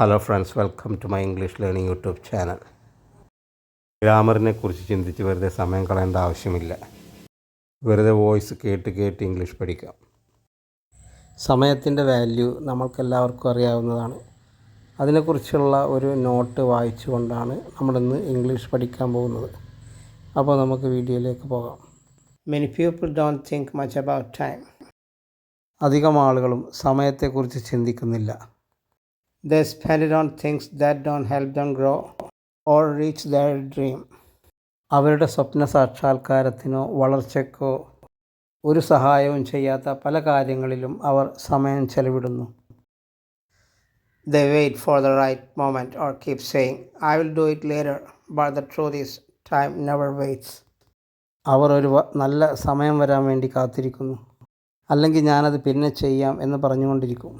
Hello friends welcome to my English learning YouTube channel ഗ്രാമറിനെ കുറിച്ച് ചിന്തിച്ച് വെറുതെ സമയം കളയേണ്ട ആവശ്യമില്ല. വെറുതെ വോയിസ് കേട്ട് കേട്ട് ഇംഗ്ലീഷ് പഠിക്കാം. സമയത്തിന്റെ വാല്യൂ നമ്മൾക്കെല്ലാവർക്കും അറിയാവുന്നതാണ്. അതിനെക്കുറിച്ചുള്ള ഒരു നോട്ട് വായിച്ചുകൊണ്ടാണ് നമ്മളിന്ന് ഇംഗ്ലീഷ് പഠിക്കാൻ പോകുന്നത്. അപ്പോൾ നമുക്ക് വീഡിയോയിലേക്ക് പോകാം. Many people don't think much about time അധികം ആളുകളും സമയത്തെക്കുറിച്ച് ചിന്തിക്കുന്നില്ല. They spend it on things that don't help them grow or reach their dream. അവരുടെ സ്വപ്ന സാക്ഷാത്കാരത്തിനോ വളർച്ചയ്ക്കോ ഒരു സഹായവും ചെയ്യാത്ത പല കാര്യങ്ങളിലും അവർ സമയം ചെലവിടുന്നു They wait for the right moment or keep saying, I will do it later, but the truth is, time never waits. അവർ ഒരു നല്ല സമയം വരാൻ വേണ്ടി കാത്തിരിക്കുന്നു അല്ലെങ്കിൽ ഞാനത് പിന്നെ ചെയ്യാം എന്ന് പറഞ്ഞുകൊണ്ടിരിക്കും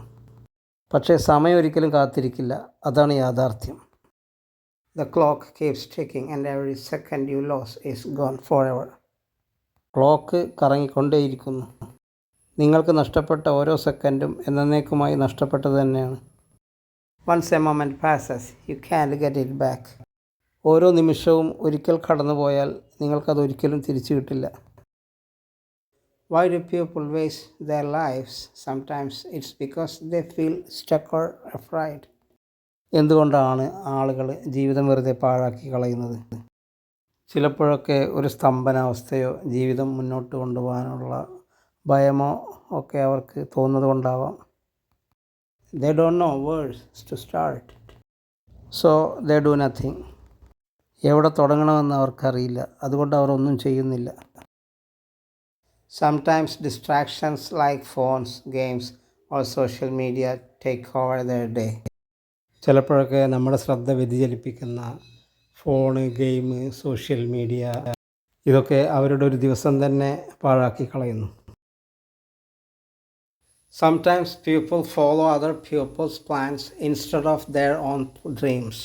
പക്ഷേ സമയം ഒരിക്കലും കാത്തിരിക്കില്ല. അതാണ് യാഥാർത്ഥ്യം. The clock keeps ticking and every second you lose is gone forever clock കറങ്ങിക്കൊണ്ടേയിരിക്കുന്നു. നിങ്ങൾക്ക് നഷ്ടപ്പെട്ട ഓരോ സെക്കൻഡും എന്നേക്കുമായി നഷ്ടപ്പെട്ടത് തന്നെയാണ്. Once a moment passes you can get it back ഓരോ നിമിഷവും ഒരിക്കൽ കടന്നുപോയാൽ നിങ്ങൾക്കത് ഒരിക്കലും തിരിച്ചു കിട്ടില്ല. Why do people waste their lives? Sometimes it's because they feel stuck or afraid. എന്തുകൊണ്ടാണ് ആളുകൾ ജീവിതം വെറുതെ പാഴാക്കി കളയുന്നത്? ചിലപ്പോഴൊക്കെ ഒരു സ്തംഭനാവസ്ഥയോ ജീവിതം മുന്നോട്ട് കൊണ്ടുപോകാനുള്ള ഭയമോ ഒക്കെ അവർക്ക് തോന്നുന്നത് കൊണ്ടാവാം they don't know where's to start so they do nothing എവിടെ തുടങ്ങണമെന്ന് അവർക്കറിയില്ല. അതുകൊണ്ട് അവർ ഒന്നും ചെയ്യുന്നില്ല. Sometimes distractions like phones, games, or social media take over their day. ചിലപ്പോഴൊക്കെ നമ്മുടെ ശ്രദ്ധ വ്യതിചലിപ്പിക്കുന്ന ഫോണ് ഗെയിം സോഷ്യൽ മീഡിയ ഇതൊക്കെ അവരുടെ ഒരു ദിവസം തന്നെ പാഴാക്കി കളയുന്നു Sometimes people follow other people's plans instead of their own dreams.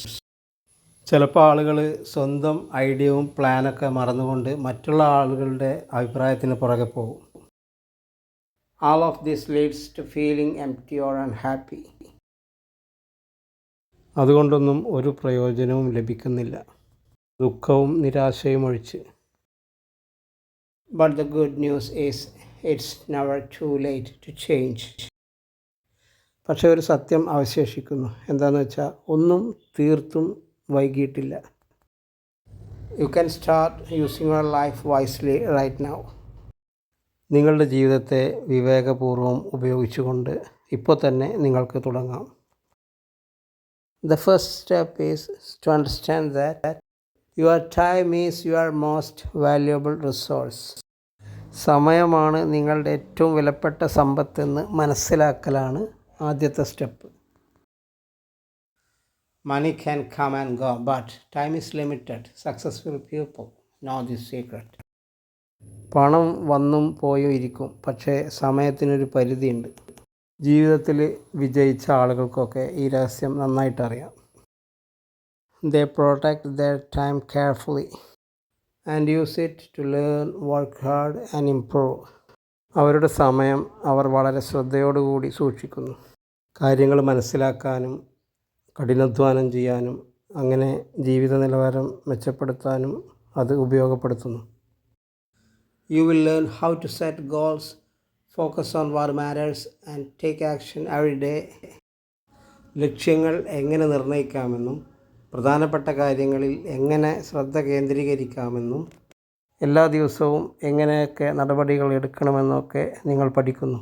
ചിലപ്പോൾ ആളുകൾ സ്വന്തം ഐഡിയവും പ്ലാനൊക്കെ മറന്നുകൊണ്ട് മറ്റുള്ള ആളുകളുടെ അഭിപ്രായത്തിന് പുറകെ പോകും. All of this leads to feeling empty or unhappy അതുകൊണ്ടൊന്നും ഒരു പ്രയോജനവും ലഭിക്കുന്നില്ല. ദുഃഖവും നിരാശയും ഒഴിച്ച്. But the good news is it's never too late to change പക്ഷേ ഒരു സത്യം അവശേഷിക്കുന്നു. എന്താണെന്ന് വെച്ചാൽ ഒന്നും തീർത്തും വൈകിട്ടില്ല. You can start using your life wisely right now നിങ്ങളുടെ ജീവിതത്തെ വിവേകപൂർവം ഉപയോഗിച്ചുകൊണ്ട് ഇപ്പോൾ തന്നെ നിങ്ങൾക്ക് തുടങ്ങാം. The first step is to understand that your time is your most valuable resource സമയമാണ് നിങ്ങളുടെ ഏറ്റവും വിലപ്പെട്ട സമ്പത്തെന്ന് മനസ്സിലാക്കലാണ് ആദ്യത്തെ step. Money can come and go, but time is limited. Successful people know this secret. പണം വന്നും പോയും ഇരിക്കും പക്ഷേ സമയത്തിനൊരു പരിധിയുണ്ട് ജീവിതത്തിൽ വിജയിച്ച ആളുകൾക്കൊക്കെ ഈ രഹസ്യം നന്നായിട്ട് അറിയാം they protect their time carefully and use it to learn work hard and improve അവരുടെ സമയം അവർ വളരെ ശ്രദ്ധയോടുകൂടി സൂക്ഷിക്കുന്നു കാര്യങ്ങൾ മനസ്സിലാക്കാനും കഠിനാധ്വാനം ചെയ്യാനും അങ്ങനെ ജീവിത നിലവാരം മെച്ചപ്പെടുത്താനും അത് ഉപയോഗപ്പെടുത്തുന്നു. You will learn how to set goals focus on what matters and take action every day ലക്ഷ്യങ്ങൾ എങ്ങനെ നിർണയിക്കാമെന്നും പ്രധാനപ്പെട്ട കാര്യങ്ങളിൽ എങ്ങനെ ശ്രദ്ധ കേന്ദ്രീകരിക്കാമെന്നും എല്ലാ ദിവസവും എങ്ങനെയൊക്കെ നടപടികൾ എടുക്കണമെന്നൊക്കെ നിങ്ങൾ പഠിക്കുന്നു.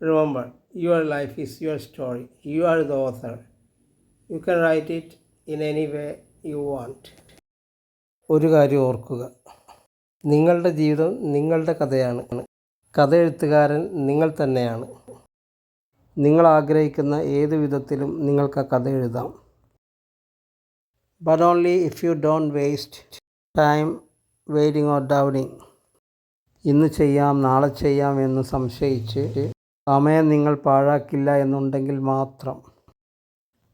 Remember, your life is your story. You are the author. You can write it in any way you want. ഒരു കാര്യം ഓർക്കുക നിങ്ങളുടെ ജീവിതം നിങ്ങളുടെ കഥയാണ് കഥ എഴുത്തുകാരൻ നിങ്ങൾ തന്നെയാണ് നിങ്ങൾ ആഗ്രഹിക്കുന്ന ഏത് വിധത്തിലും നിങ്ങൾക്ക് ആ കഥ എഴുതാം but only if you don't waste time waiting or doubting ഇന്ന് ചെയ്യാം നാളെ ചെയ്യാം എന്ന് സംശയിച്ച് സമയം നിങ്ങൾ പാഴാക്കില്ല എന്നുണ്ടെങ്കിൽ മാത്രം.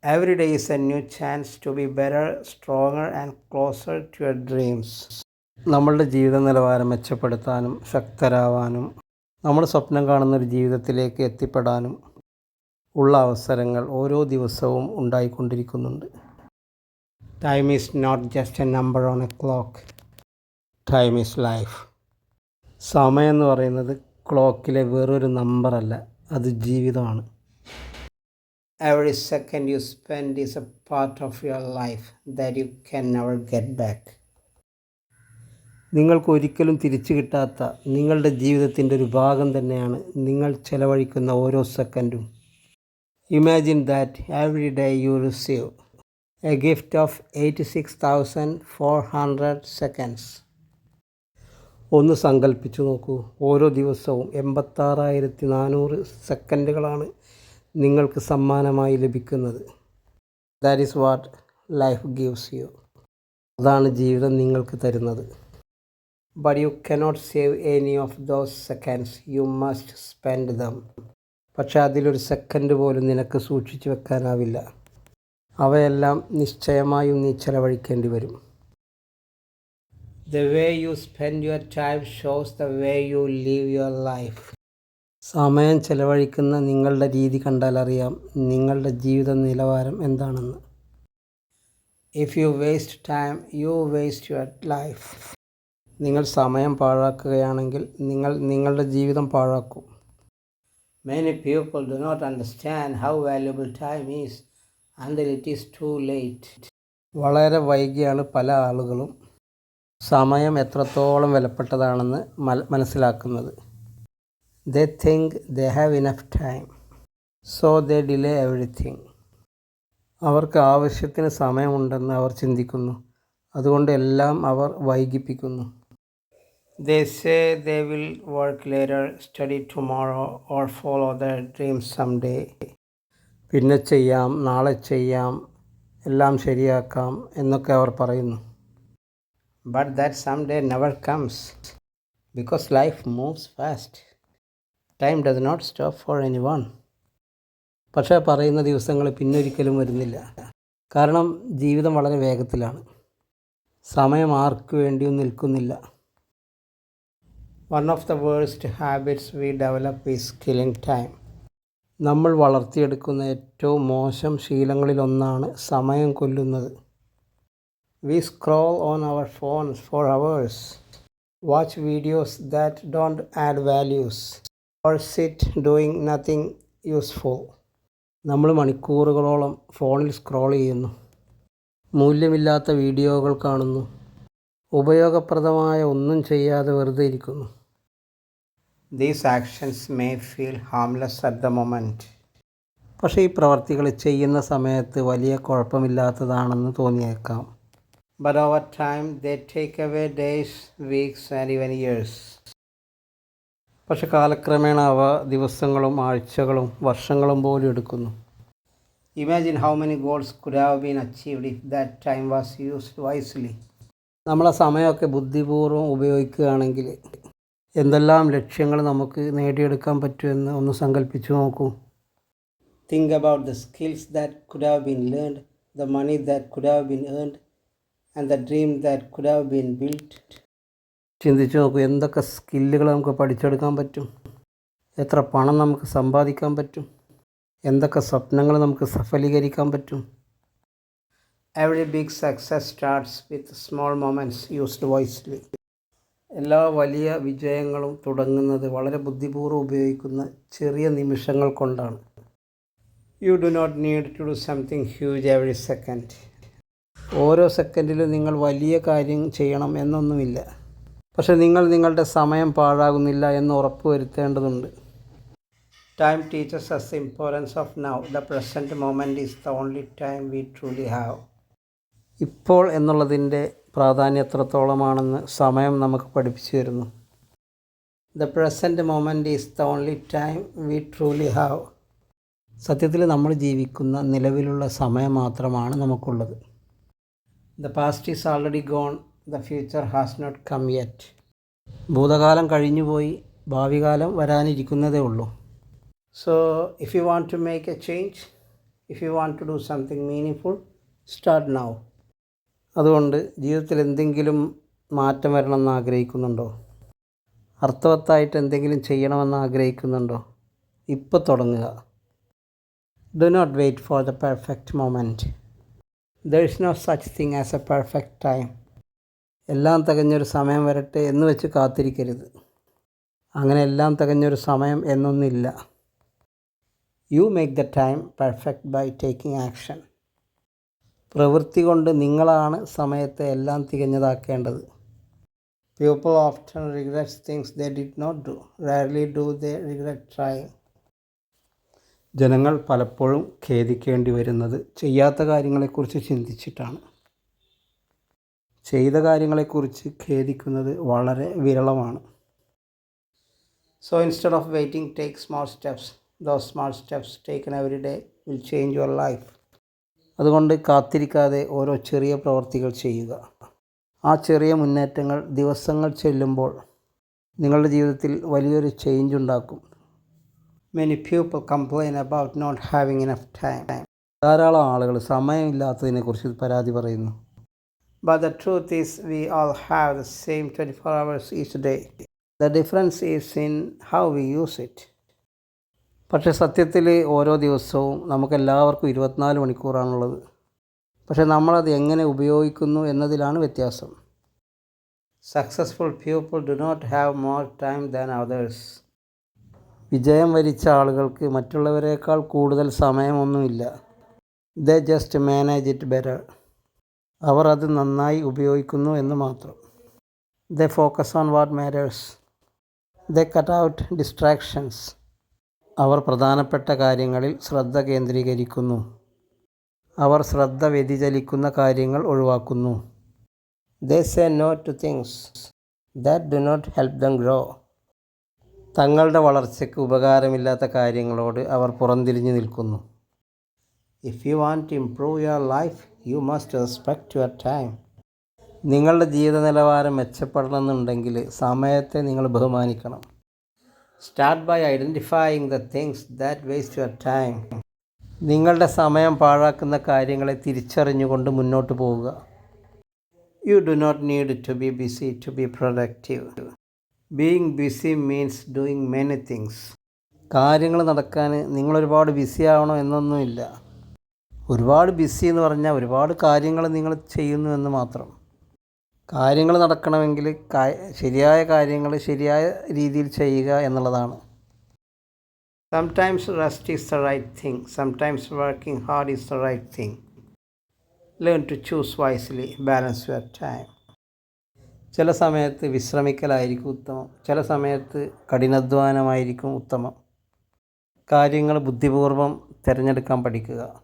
Every day is a new chance to be better stronger and closer to your dreams നമ്മളുടെ ജീവിത നിലവാരം മെച്ചപ്പെടുത്താനും ശക്തരാവാനും നമ്മൾ സ്വപ്നം കാണുന്ന ഒരു ജീവിതത്തിലേക്ക് എത്തിപ്പെടാനും ഉള്ള അവസരങ്ങൾ ഓരോ ദിവസവും ഉണ്ടായിക്കൊണ്ടിരിക്കുന്നുണ്ട്. Time is not just a number on a clock time is life സമയം എന്ന് പറയുന്നത് ക്ലോക്കിലെ വേറൊരു നമ്പറല്ല അത് ജീവിതമാണ്. Every second you spend is a part of your life that you can never get back നിങ്ങൾക്ക് ഒരിക്കലും തിരിച്ചു കിട്ടാത്ത നിങ്ങളുടെ ജീവിതത്തിന്റെ ഒരു ഭാഗം തന്നെയാണ് നിങ്ങൾ ചെലവഴിക്കുന്ന ഓരോ സെക്കൻഡും. Imagine that every day you receive a gift of eighty six thousand four hundred seconds ഒന്ന് സങ്കല്പിച്ചു നോക്കൂ. ഓരോ ദിവസവും എൺപത്താറായിരത്തി നാനൂറ് സെക്കൻഡുകളാണ് നിങ്ങൾക്ക് സമ്മാനമായി ലഭിക്കുന്നത്. That is what life gives you അതാണ് ജീവിതം നിങ്ങൾക്ക് തരുന്നത്. But you cannot save any of those seconds you must spend them പക്ഷേ അതിലൊരു സെക്കൻഡ് പോലും നിനക്ക് സൂക്ഷിച്ചു വെക്കാനാവില്ല. അവയെല്ലാം നിശ്ചയമായും നീ ചെലവഴിക്കേണ്ടി വരും. The way you spend your time shows the way you live your life സമയം ചെലവഴിക്കുന്ന നിങ്ങളുടെ രീതി കണ്ടാൽ അറിയാം നിങ്ങളുടെ ജീവിത നിലവാരം എന്താണെന്ന്. If you waste time you waste your life നിങ്ങൾ സമയം പാഴാക്കുകയാണെങ്കിൽ നിങ്ങൾ നിങ്ങളുടെ ജീവിതം പാഴാക്കും. Many people do not understand how valuable time is and it is too late വളരെ വൈകിയാണ് പല ആളുകളും സമയം എത്രത്തോളം വിലപ്പെട്ടതാണെന്ന് മനസ്സിലാക്കുന്നത്. They think they have enough time so they delay everything അവർക്ക് ആവശ്യത്തിന് സമയമുണ്ടെന്ന് അവർ ചിന്തിക്കുന്നു. അതുകൊണ്ട് എല്ലാം അവർ വൈകിപ്പിക്കുന്നു. They say they will work later study tomorrow or follow the dreams someday പിന്നെ ചെയ്യാം നാളെ ചെയ്യാം എല്ലാം ശരിയാക്കാം എന്നൊക്കെ അവർ പറയുന്നു. But that someday never comes because life moves fast. Time does not stop for anyone. പക്ഷേ പറയുന്ന ദിവസങ്ങൾ പിന്നൊരിക്കലും വരുന്നില്ല. കാരണം ജീവിതം വളരെ വേഗത്തിലാണ്. സമയം ആർക്കു വേണ്ടിയും നിൽക്കുന്നില്ല. One of the worst habits we develop is killing time നമ്മൾ വളർത്തിയെടുക്കുന്ന ഏറ്റവും മോശം ശീലങ്ങളിലൊന്നാണ് സമയം കൊല്ലുന്നത്. We scroll on our phones for hours, watch videos that don't add values, or sit doing nothing useful. നമ്മൾ മണിക്കൂറുകളോളം ഫോണിൽ സ്ക്രോൾ ചെയ്യുന്നു. മൂല്യമില്ലാത്ത വീഡിയോകൾ കാണുന്നു. ഉപയോഗപ്രദമായ ഒന്നും ചെയ്യാതെ വെറുതെ ഇരിക്കുന്നു. These actions may feel harmless at the moment പക്ഷേ ഈ പ്രവർത്തികൾ ചെയ്യുന്ന സമയത്ത് വലിയ കുഴപ്പമില്ലാത്തതാണെന്ന് തോന്നിയേക്കാം. But over time they take away days, weeks, and even years. പക്ഷെ കാലക്രമേണ അവ ദിവസങ്ങളും ആഴ്ചകളും വർഷങ്ങളും പോലും എടുക്കുന്നു. Imagine how many goals could have been achieved if that time was used wisely നമ്മളെ സമയമൊക്കെ ബുദ്ധിപൂർവം ഉപയോഗിക്കുകയാണെങ്കിൽ എന്തെല്ലാം ലക്ഷ്യങ്ങൾ നമുക്ക് നേടിയെടുക്കാൻ പറ്റുമെന്ന് ഒന്ന് സങ്കല്പിച്ചു നോക്കൂ. Think about the skills that could have been learned the money that could have been earned and the dream that could have been built ചിന്തിച്ചു നോക്കൂ എന്തൊക്കെ സ്കില്ലുകൾ നമുക്ക് പഠിച്ചെടുക്കാൻ പറ്റും? എത്ര പണം നമുക്ക് സമ്പാദിക്കാൻ പറ്റും? എന്തൊക്കെ സ്വപ്നങ്ങൾ നമുക്ക് സഫലീകരിക്കാൻ പറ്റും? Every big success starts with small moments used wisely എല്ലാ വലിയ വിജയങ്ങളും തുടങ്ങുന്നത് വളരെ ബുദ്ധിപൂർവം ഉപയോഗിക്കുന്ന ചെറിയ നിമിഷങ്ങൾ കൊണ്ടാണ്. You do not need to do something huge every second ഓരോ സെക്കൻഡിലും നിങ്ങൾ വലിയ കാര്യം ചെയ്യണം എന്നൊന്നുമില്ല. പക്ഷേ നിങ്ങൾ നിങ്ങളുടെ സമയം പാഴാകുന്നില്ല എന്ന് ഉറപ്പ് വരുത്തേണ്ടതുണ്ട് time teaches us importance of now the present moment is the only time we truly have ഇപ്പോൾ എന്നുള്ളതിന്റെ പ്രാധാന്യം എത്രത്തോളമാണെന്ന് സമയം നമുക്ക് പഠിപ്പിച്ചു തരുന്നു. The present moment is the only time we truly have സത്യത്തിൽ നമ്മൾ ജീവിക്കുന്ന നിലവിലുള്ള സമയം മാത്രമാണ് നമുക്കുള്ളത്. The past is already gone the future has not come yet ഭൂതകാലം കഴിഞ്ഞുപോയി ഭാവി കാലം വരാനിരിക്കുന്നതേ ഉള്ളൂ. So if you want to make a change if you want to do something meaning start now അതുകൊണ്ട് ജീവിതത്തിൽ എന്തെങ്കിലും മാറ്റം വരണമെന്ന് ആഗ്രഹിക്കുന്നുണ്ടോ? അർത്ഥവത്തായിട്ട് എന്തെങ്കിലും ചെയ്യണമെന്ന് ആഗ്രഹിക്കുന്നുണ്ടോ? ഇപ്പോൾ തുടങ്ങുക. Do not wait for the perfect moment. There is no such thing as a perfect time എല്ലാം തികഞ്ഞൊരു സമയം വരട്ടെ എന്ന് വെച്ച് കാത്തിരിക്കരുത്. അങ്ങനെ എല്ലാം തികഞ്ഞൊരു സമയം എന്നൊന്നില്ല. You make the time perfect by taking action പ്രവൃത്തി കൊണ്ട് നിങ്ങളാണ് സമയത്തെ എല്ലാം തികഞ്ഞതാക്കേണ്ടത്. People often regrets things they did not do rarely do they regret trying ജനങ്ങൾ പലപ്പോഴും ഖേദിക്കേണ്ടി വരുന്നത് ചെയ്യാത്ത കാര്യങ്ങളെക്കുറിച്ച് ചിന്തിച്ചിട്ടാണ്. ചെയ്ത കാര്യങ്ങളെക്കുറിച്ച് ഖേദിക്കുന്നത് വളരെ വിരളമാണ്. So instead of waiting take small steps though small steps taken every day will change your life അതുകൊണ്ട് കാത്തിരിക്കാതെ ഓരോ ചെറിയ പ്രവർത്തികൾ ചെയ്യുക. ആ ചെറിയ മുന്നേറ്റങ്ങൾ ദിവസങ്ങൾ ചെല്ലുമ്പോൾ നിങ്ങളുടെ ജീവിതത്തിൽ വലിയൊരു ചേഞ്ച് ഉണ്ടാക്കും. Many people complain about not having enough time ധാരാളം ആളുകൾ സമയമില്ലാത്തതിനെക്കുറിച്ച് പരാതി പറയുന്നു. But the truth is we all have the same twenty four hours each day the difference is in how we use it പക്ഷേ സത്യത്തിൽ ഓരോ ദിവസവും നമുക്കെല്ലാവർക്കും ഇരുപത്തിനാല് മണിക്കൂറാണുള്ളത്. പക്ഷേ നമ്മളത് എങ്ങനെ ഉപയോഗിക്കുന്നു എന്നതിലാണ് വ്യത്യാസം. Successful people do not have more time than others വിജയം വരിച്ച ആളുകൾക്ക് മറ്റുള്ളവരെക്കാൾ കൂടുതൽ സമയമൊന്നുമില്ല. They just manage it better അവർ അത് നന്നായി ഉപയോഗിക്കുന്നു എന്ന് മാത്രം. They focus on what matters they cut out distractions അവർ പ്രധാനപ്പെട്ട കാര്യങ്ങളിൽ ശ്രദ്ധ കേന്ദ്രീകരിക്കുന്നു. അവർ ശ്രദ്ധ വ്യതിചലിക്കുന്ന കാര്യങ്ങൾ ഒഴിവാക്കുന്നു. They say no to things that do not help them grow തങ്ങളുടെ വളർച്ചയ്ക്ക് ഉപകാരമില്ലാത്ത കാര്യങ്ങളോട് അവർ പുറംതിരിഞ്ഞു നിൽക്കുന്നു. If you want to improve your life you must respect your time നിങ്ങളുടെ ജീവിത നിലവാരം മെച്ചപ്പെടണമെന്നുണ്ടെങ്കിൽ സമയത്തെ നിങ്ങൾ ബഹുമാനിക്കണം. Start by identifying the things that waste your time നിങ്ങളുടെ സമയം പാഴാക്കുന്ന കാര്യങ്ങളെ തിരിച്ചറിഞ്ഞുകൊണ്ട് മുന്നോട്ട് പോവുക. You do not need to be busy to be productive being busy means doing many things കാര്യങ്ങൾ നടക്കാൻ നിങ്ങളൊരുപാട് ബിസി ആവണോ എന്നൊന്നുമില്ല. ഒരുപാട് ബിസി എന്ന് പറഞ്ഞാൽ ഒരുപാട് കാര്യങ്ങൾ നിങ്ങൾ ചെയ്യുന്നു എന്ന് മാത്രം. കാര്യങ്ങൾ നടക്കണമെങ്കിൽ ശരിയായ കാര്യങ്ങൾ ശരിയായ രീതിയിൽ ചെയ്യുക എന്നുള്ളതാണ്. Sometimes rest is the right thing sometimes working hard is the right thing learn to choose wisely balance your time ചില സമയത്ത് വിശ്രമിക്കലായിരിക്കും ഉത്തമം. ചില സമയത്ത് കഠിനാധ്വാനമായിരിക്കും ഉത്തമം. കാര്യങ്ങൾ ബുദ്ധിപൂർവം തിരഞ്ഞെടുക്കാൻ പഠിക്കുക.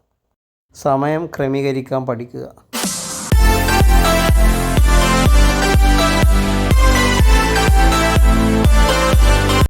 സമയം ക്രമീകരിക്കാൻ പഠിക്കുക.